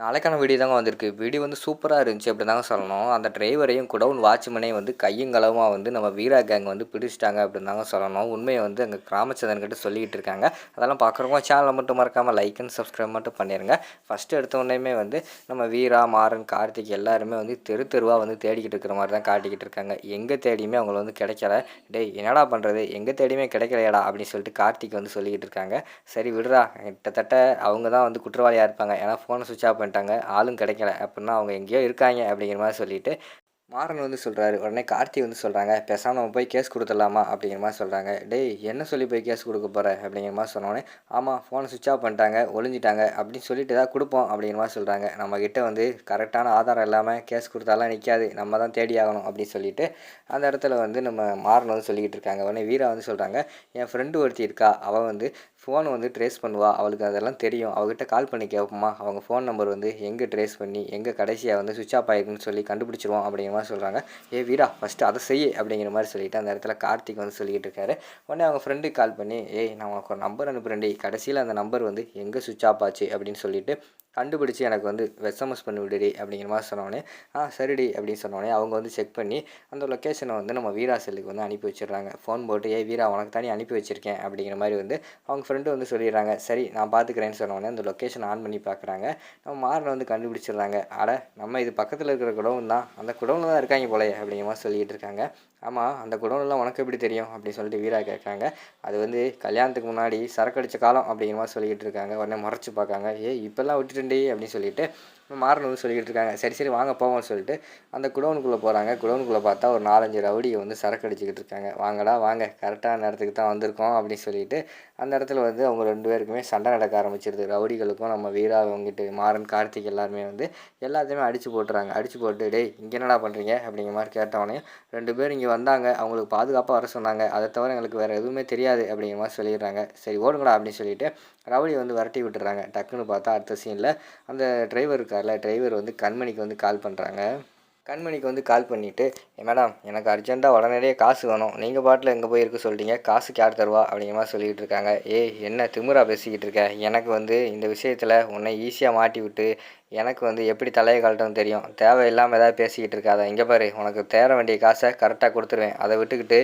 நாளைக்கான வீடியோ தாங்க வந்திருக்கு. வீடியோ வந்து சூப்பராக இருந்துச்சு அப்படி தாங்க சொல்லணும். அந்த டிரைவரையும் குடவுன் வாட்ச்மேனையும் வந்து கையும் வந்து நம்ம வீரா கேங் வந்து பிடிச்சிட்டாங்க அப்படின்னு தாங்க சொல்லணும். உண்மையை வந்து அங்கே கிராமச்சந்திரன்கிட்ட சொல்லிக்கிட்டு இருக்காங்க. அதெல்லாம் பார்க்குறவங்க சேனலை மட்டும் மறக்காமல் லைக் அண்ட் சப்ஸ்கிரைப் மட்டும் பண்ணிடுங்க ஃபஸ்ட்டு எடுத்த உடனேயுமே வந்து நம்ம வீரா மாறன் கார்த்திக் எல்லாருமே வந்து தெரு தெருவாக வந்து தேடிக்கிட்டு இருக்கிற மாதிரி தான் காட்டிக்கிட்டு இருக்காங்க. எங்கே தேடியுமே அவங்கள வந்து கிடைக்கல. டேய் என்னடா பண்ணுறது எங்கே தேடியுமே கிடைக்கலையடா அப்படின்னு சொல்லிட்டு கார்த்திக் வந்து சொல்லிக்கிட்டு இருக்காங்க. சரி விடுறா. கிட்டத்தட்ட அவங்க தான் வந்து குற்றவாளியாக இருப்பாங்க. ஏன்னா ஃபோனை சுவிட்ச் ஆஃப் பண்ணிட்டாங்க. ஆளும் கிடைக்கல. அப்படின்னா அவங்க எங்கேயோ இருக்காங்க அப்படிங்கிற மாதிரி சொல்லிட்டு மாறன் வந்து சொல்கிறாரு உடனே கார்த்தி வந்து சொல்கிறாங்க பேசாமல் நம்ம போய் கேஸ் கொடுத்துடலாமா? அப்படிங்கிற மாதிரி சொல்கிறாங்க டேய் என்ன சொல்லி போய் கேஸ் கொடுக்க போகிற அப்படிங்கிற மாதிரி சொன்னோடனே ஆமாம் ஃபோனை சுவிட்ச் ஆஃப் பண்ணிட்டாங்க ஒளிஞ்சிட்டாங்க அப்படின்னு சொல்லிட்டு தான் கொடுப்போம் அப்படிங்கிற மாதிரி சொல்கிறாங்க நம்மக்கிட்ட வந்து கரெக்டான ஆதாரம் இல்லாமல் கேஸ் கொடுத்தாலாம் நிற்காது நம்ம தான் தேடி ஆகணும் அப்படின்னு சொல்லிட்டு அந்த இடத்துல வந்து நம்ம மாறன் வந்து சொல்லிக்கிட்டு இருக்காங்க. உடனே வீரா வந்து சொல்கிறாங்க என் ஃப்ரெண்டு ஒருத்தி இருக்கா. அவள் வந்து ஃபோன் வந்து ட்ரேஸ் பண்ணுவா. அவளுக்கு அதெல்லாம் தெரியும். அவகிட்ட கால் பண்ணி கேட்போமா அவங்க ஃபோன் நம்பர் வந்து எங்கே ட்ரேஸ் பண்ணி எங்கே கடைசியாக வந்து சுவிச் ஆஃப் ஆயிருக்குன்னு சொல்லி கண்டுபிடிச்சிருவோம் அப்படிங்கிற மாதிரி சொல்கிறாங்க ஏ வீடா ஃபஸ்ட்டு அதை செய்ய அப்படிங்கிற மாதிரி சொல்லிட்டு அந்த இடத்துல கார்த்திக் வந்து சொல்லிக்கிட்டு இருக்காரு. உடனே அவங்க ஃப்ரெண்டுக்கு கால் பண்ணி ஏய் நான் உனக்கு ஒரு நம்பர் அனுப்புகிறேன்டி கடைசியில் அந்த நம்பர் வந்து எங்கே சுவிட்ச் ஆஃப் ஆச்சு? அப்படின்னு சொல்லிட்டு கண்டுபிடிச்சி எனக்கு வந்து எஸ்எம்எஸ் பண்ணி விடுடி அப்படிங்கிற மாதிரி சொன்னோடனே ஆ சரிடி அப்படின்னு சொன்னோடனே அவங்க வந்து செக் பண்ணி அந்த லொக்கேஷனை வந்து நம்ம வீரா செல்லுக்கு வந்து அனுப்பி வச்சிடுறாங்க. ஃபோன் போட்டு ஏ வீரா உனக்கு தானே அனுப்பி வச்சிருக்கேன் அப்படிங்கிற மாதிரி வந்து அவங்க ஃப்ரெண்டு வந்து சொல்லிடுறாங்க. சரி நான் பார்த்துக்கிறேன்னு சொன்னோடனே அந்த லொக்கேஷன் ஆன் பண்ணி பார்க்குறாங்க. நம்ம மாறனை வந்து கண்டுபிடிச்சிடுறாங்க. அட நம்ம இது பக்கத்தில் இருக்கிற குடவுன் தான். அந்த குடவுனில் தான் இருக்காங்க போலே அப்படிங்கிற மாதிரி சொல்லிட்டு இருக்காங்க. ஆமாம் அந்த குடவுன்லாம் உனக்கு எப்படி தெரியும்? அப்படின்னு சொல்லிட்டு வீரா கேட்குறாங்க. அது வந்து கல்யாணத்துக்கு முன்னாடி சரக்கு அடித்த காலம் அப்படிங்கிற மாதிரி சொல்லிக்கிட்டு இருக்காங்க. உடனே முறைச்சி பார்க்காங்க ஏ இப்போல்லாம் விட்டுட்டு விட்டுட்டேன்டி அப்படின்னு சொல்லிட்டு மாறணும்னு சொல்லிக்கிட்டு இருக்காங்க சரி சரி வாங்க போவோம்னு சொல்லிட்டு அந்த குடோனுக்குள்ளே போகிறாங்க குடோனுக்குள்ளே பார்த்தா ஒரு நாலஞ்சு ரவுடியை வந்து சரக்கு அடிச்சுக்கிட்டு இருக்காங்க வாங்கடா வாங்க கரெக்டான நேரத்துக்கு தான் வந்திருக்கோம் அப்படின்னு சொல்லிட்டு அந்த இடத்துல வந்து அவங்க ரெண்டு பேருக்குமே சண்டை நடக்க ஆரம்பிச்சிருது. ரவுடிகளுக்கும் நம்ம வீரா அவங்ககிட்ட மாறன் கார்த்திக் எல்லாருமே வந்து எல்லாத்தையுமே அடித்து போட்டுறாங்க. அடித்து போட்டு டேய் இங்கே என்னடா பண்ணுறீங்க அப்படிங்கிற மாதிரி கேட்டவொடனே ரெண்டு பேர் இங்கே வந்தாங்க. அவங்களுக்கு பாதுகாப்பாக வர சொன்னாங்க. அதை தவிர எங்களுக்கு வேறு எதுவுமே தெரியாது அப்படிங்கிற மாதிரி சொல்லிடுறாங்க. சரி ஓடுங்கடா அப்படின்னு சொல்லிட்டு ரவுடியை வந்து விரட்டி விட்டுறாங்க. டக்குன்னு பார்த்தா அடுத்த சீனில் அந்த டிரைவர் இருக்கார்ல டிரைவர் வந்து கண்மணிக்கு வந்து கால் பண்ணுறாங்க கண்மணிக்கு வந்து கால் பண்ணிவிட்டு மேடம் எனக்கு அர்ஜெண்ட்டாக உடனடியே காசு வேணும். நீங்கள் பாட்டில் எங்கே போய் இருக்க சொல்லிட்டீங்க காசுக்கு யார் தருவா? அப்படிங்கிற மாதிரி சொல்லிக்கிட்டு இருக்காங்க. ஏய் என்ன திமுறா பேசிக்கிட்டு இருக்க? எனக்கு வந்து இந்த விஷயத்தில் உன்னை ஈஸியாக மாட்டி விட்டு எனக்கு வந்து எப்படி தலையை கழட்டணும் தெரியும். தேவையில்லாமல் ஏதாவது பேசிக்கிட்டு இருக்காத. இங்கே பாரு உனக்கு தேர வேண்டிய காசை கரெக்டாக கொடுத்துருவேன். அதை விட்டுக்கிட்டு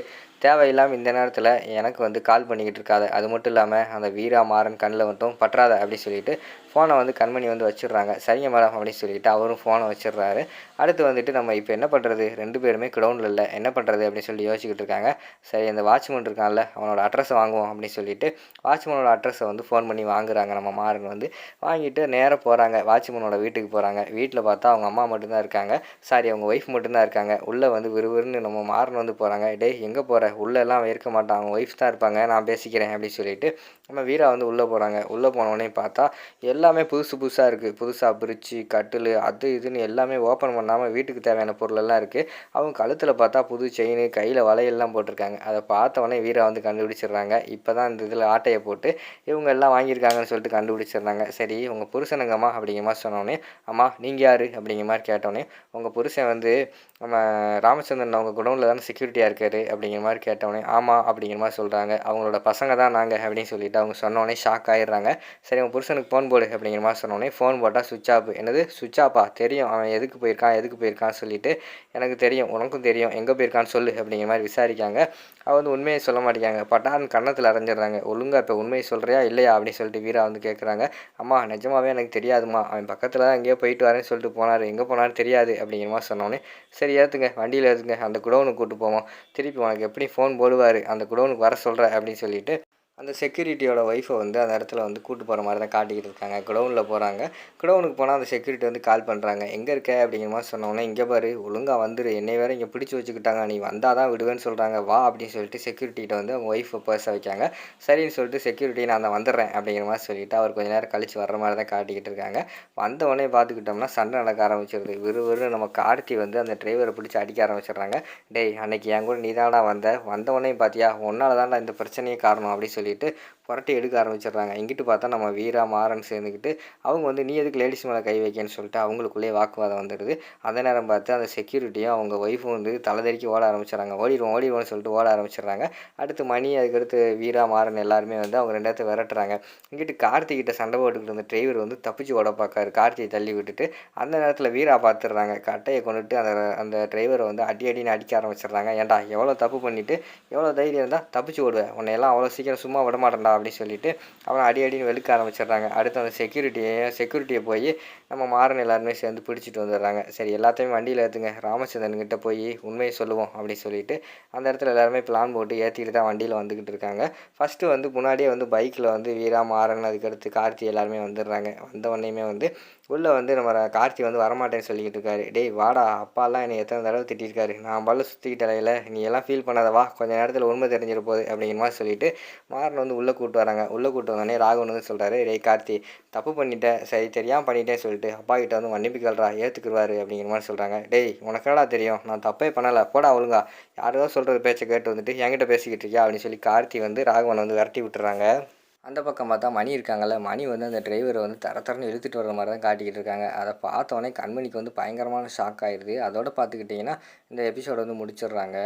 தேவையில்லாமல் இந்த நேரத்தில் எனக்கு வந்து கால் பண்ணிக்கிட்டு இருக்காத. அது மட்டும் இல்லாமல் அந்த வீரா மாறன் கண்ணில் மட்டும் பற்றாத அப்படின்னு சொல்லிட்டு ஃபோனை வந்து கண்மணி வந்து வச்சிடுறாங்க. சரிங்க மேடம் அப்படின்னு சொல்லிட்டு அவரும் ஃபோனை வச்சிடுறாரு. அடுத்து வந்துட்டு நம்ம இப்போ என்ன பண்ணுறது ரெண்டு பேருமே கிரவுண்டில் இல்லை. என்ன பண்ணுறது அப்படின்னு சொல்லி யோசிச்சுக்கிட்டு இருக்காங்க. சரி அந்த வாட்ச்மேன் இருக்கான்ல அவனோட அட்ரஸை வாங்குவோம் அப்படின்னு சொல்லிட்டு வாட்ச்மேனோட அட்ரஸை வந்து ஃபோன் பண்ணி வாங்குறாங்க. நம்ம மாறன் வந்து வாங்கிட்டு நேராக போகிறாங்க வாட்ச்மேனோட வீட்டுக்கு போகிறாங்க வீட்டில் பார்த்தா அவங்க அம்மா மட்டும்தான் இருக்காங்க. சாரி அவங்க ஒய்ஃப் மட்டும்தான் இருக்காங்க. உள்ளே வந்து விறுவிறுன்னு நம்ம மாறன் வந்து போகிறாங்க டேய் எங்கே போகிற உள்ளெல்லாம் இருக்க மாட்டான். அவங்க ஒய்ஃப் தான் இருப்பாங்க. நான் பேசிக்கிறேன் அப்படின்னு சொல்லிட்டு நம்ம வீரா வந்து உள்ளே போகிறாங்க உள்ளே போனோடனே பார்த்தா எல்லாமே புதுசு புதுசாக இருக்குது புதுசாக பிரிட்ஜு கட்டில் அது இதுன்னு எல்லாமே ஓப்பன் பண்ணாமல் வீட்டுக்கு தேவையான பொருளெல்லாம் இருக்குது அவங்க கழுத்தில் பார்த்தா புது செயின் கையில் வளையல்லாம் போட்டிருக்காங்க. அதை பார்த்தவொடனே வீரா வந்து கண்டுபிடிச்சிடுறாங்க. இப்போ தான் இந்த இதில் ஆட்டையை போட்டு இவங்க எல்லாம் வாங்கியிருக்காங்கன்னு சொல்லிட்டு கண்டுபிடிச்சிடுறாங்க. சரி உங்கள் புருஷனுங்கம்மா அப்படிங்கம்மா சொன்னோம் சொன்னோடனே அம்மா நீங்கள் யார்? அப்படிங்கிற மாதிரி கேட்டோடனே உங்கள் புருஷன் வந்து நம்ம ராமச்சந்திரன் அவங்க குடோனில் தானே செக்யூரிட்டியாக இருக்காரு? அப்படிங்கிற மாதிரி கேட்டோடனே ஆமாம் அப்படிங்கிற மாதிரி சொல்கிறாங்க அவங்களோட பசங்க தான் நாங்கள் அப்படின்னு சொல்லிட்டு அவங்க சொன்னோடனே ஷாக் ஆயிடுறாங்க. சரி அவங்க புருஷனுக்கு ஃபோன் போடு அப்படிங்கிற மாதிரி சொன்னோடனே ஃபோன் போட்டால் சுவிட்ச் ஆஃப் என்னது? சுவிட்ச் ஆஃபா தெரியும். அவன் எதுக்கு போயிருக்கான்? எதுக்கு போயிருக்கான்னு சொல்லிட்டு எனக்கு தெரியும். உனக்கும் தெரியும். எங்கே போயிருக்கான்னு சொல்லு அப்படிங்கிற மாதிரி விசாரிக்காங்க. அவள் வந்து உண்மையை சொல்ல மாட்டேங்காங்க பட்டான் கன்னத்தில் அரைஞ்சிடுறாங்க. ஒழுங்காக இப்போ உண்மையை சொல்கிறியா இல்லையா? அப்படின்னு சொல்லிட்டு வீரா வந்து கேட்குறாங்க அம்மா நிஜமாவே எனக்கு தெரியாதுமா அவன் பக்கத்தில் தான் எங்கேயோ போயிட்டு வரேன்னு சொல்லிட்டு போனார். எங்கே போனார் தெரியாது அப்படிங்கிற மாதிரி சொன்னோன்னே சரி ஏற்றுங்க வண்டியில் ஏற்றுங்க அந்த குடோனுக்கு கூப்பிட்டு போவோம். திருப்பி உனக்கு எப்படி ஃபோன் போடுவார் அந்த குடோனுக்கு வர சொல்கிற அப்படின்னு சொல்லிட்டு அந்த செக்யூரிட்டியோட ஒய்ஃபை வந்து அந்த இடத்துல வந்து கூட்டு போகிற மாதிரி தான் காட்டிக்கிட்டு இருக்காங்க. குடவுனில் போகிறாங்க குடவுனுக்கு போனால் அந்த செக்யூரிட்டி வந்து கால் பண்ணுறாங்க எங்கே இருக்க? அப்படிங்கிற மாதிரி சொன்னோன்னே இங்கே பாரு ஒழுங்காக வந்துரு. என்னை வேறு இங்கே பிடிச்சி வச்சுக்கிட்டாங்க. நீ வந்தால் தான் விடுவேன்னு சொல்கிறாங்க வா அப்படின்னு சொல்லிட்டு செக்யூரிட்டிகிட்ட வந்து அவங்க ஒய்ஃபை பேச வைக்காங்க சரின்னு சொல்லிட்டு செக்யூரிட்டி நான் தான் வந்துடுறேன் அப்படிங்கிற மாதிரி சொல்லிட்டு அவர் கொஞ்ச நேரம் கழித்து வர்ற மாதிரி தான் காட்டிக்கிட்டு இருக்காங்க. வந்த உடனே பார்த்துக்கிட்டோம்னா சண்டை நடக்க ஆரம்பிச்சிருது. விறுவிறு நம்ம கார்த்தி வந்து அந்த டிரைவரை பிடிச்சி அடிக்க ஆரம்பிச்சிடுறாங்க. டேய் அன்னைக்கு என் கூட நீ வந்த. வந்த உடனே பார்த்தியா உன்னால் தான்டா இந்த பிரச்சனையே காரணம் அப்படின்னு சொல்லி சொல்லிட்டு புரட்டி எடுக்க ஆரம்பிச்சிடுறாங்க. இங்கிட்டு பார்த்தா நம்ம வீரா மாறன் சேர்ந்துக்கிட்டு அவங்க வந்து நீ எதுக்கு லேடிஸ் மேலே கை வைக்கன்னு சொல்லிட்டு அவங்களுக்குள்ளேயே வாக்குவாதம் வந்துடுது. அந்த நேரம் பார்த்து அந்த செக்யூரிட்டியும் அவங்க ஒய்ஃபும் வந்து தலைதறிக்கி ஓட ஆரம்பிச்சிடுறாங்க. ஓடிடுவோம் ஓடிடுவோம்னு சொல்லிட்டு ஓட ஆரம்பிச்சிடுறாங்க. அடுத்து மணி அதுக்கடுத்து வீரா மாறன் எல்லாருமே வந்து அவங்க ரெண்டாயிரத்து விரட்டுறாங்க. இங்கிட்டு கார்த்திகிட்ட சண்டை போட்டுக்கிட்டு இருந்த டிரைவர் வந்து தப்பிச்சு ஓட பார்க்காரு. கார்த்தியை தள்ளி விட்டுட்டு அந்த நேரத்தில் வீரா பார்த்துடுறாங்க கட்டையை கொண்டுட்டு அந்த அந்த டிரைவரை வந்து அடி அடின்னு அடிக்க ஆரம்பிச்சிடுறாங்க. ஏன்டா எவ்வளோ தப்பு பண்ணிவிட்டு எவ்வளோ தைரியம் இருந்தால் தப்பிச்சு ஓடுவேன் உன்னை எல்லாம் அவ்வளோ சீக்கிரம் சும்மா விட மாட்டேன்டா அப்படின்னு சொல்லிட்டு அவனை அடி அடின்னு வெளுக்க ஆரம்பிச்சிடுறாங்க. அடுத்து அந்த செக்யூரிட்டியை செக்யூரிட்டியை போய் நம்ம மாறன் எல்லாருமே சேர்ந்து பிடிச்சிட்டு வந்துடுறாங்க. சரி எல்லாத்தையும் வண்டியில் ஏற்றுங்க ராமச்சந்திரன்கிட்ட போய் உண்மையை சொல்லுவோம் அப்படின்னு சொல்லிட்டு அந்த இடத்துல எல்லாருமே பிளான் போட்டு ஏற்றிட்டு தான் வண்டியில் வந்துக்கிட்டு இருக்காங்க. ஃபஸ்ட்டு வந்து முன்னாடியே வந்து பைக்கில் வந்து வீரா மாறன் அதுக்கடுத்து கார்த்தி எல்லாருமே வந்துடுறாங்க. வந்த உடனேயுமே வந்து உள்ளே வந்து நம்ம கார்த்தி வந்து வரமாட்டேன்னு சொல்லிக்கிட்டு இருக்காரு. டேய் வாடா அப்பாலாம் என்னை எத்தனை தடவை திட்டிருக்காரு. நான் பல்ல சுற்றிக்கிட்ட இலையில நீ எல்லாம் ஃபீல் பண்ணாத வா. கொஞ்ச நேரத்தில் உண்மை தெரிஞ்சிட போகுது அப்படிங்கிற மாதிரி சொல்லிட்டு மாறன் வந்து உள்ளே கூப்பிட்டு வராங்க. உள்ளே கூப்பிட்டு வந்தோடனே ராகவன் வந்து சொல்கிறாரு டேய் கார்த்தி தப்பு பண்ணிட்டேன். சரி தெரியாமல் பண்ணிட்டேன்னு சொல்லிட்டு அப்பா கிட்ட வந்து மன்னிப்பு கேள்றா ஏற்றுக்குருவாரு அப்படிங்கிற மாதிரி சொல்கிறாங்க டேய் உனக்கு என்னடா தெரியும்? நான் தப்பே பண்ணலை. போடா ஒழுங்கா. யாரோ சொல்கிறது பேச்சை கேட்டு வந்துட்டு என்கிட்ட பேசிக்கிட்டு இருக்கியா? அப்படின்னு சொல்லி கார்த்தி வந்து ராகவனை வந்து விரட்டி விட்டுறாங்க. அந்த பக்கம் பார்த்தா மணி இருக்காங்கல்ல மணி வந்து அந்த டிரைவரை வந்து தர தரன்னு இழுத்துட்டு வர மாதிரி தான் காட்டிக்கிட்டு இருக்காங்க. அதை பார்த்தோன்னே கண்மணிக்கு வந்து பயங்கரமான ஷாக் ஆயிடுது அதோட பார்த்துக்கிட்டிங்கன்னா இந்த எபிசோட வந்து முடிச்சிடுறாங்க.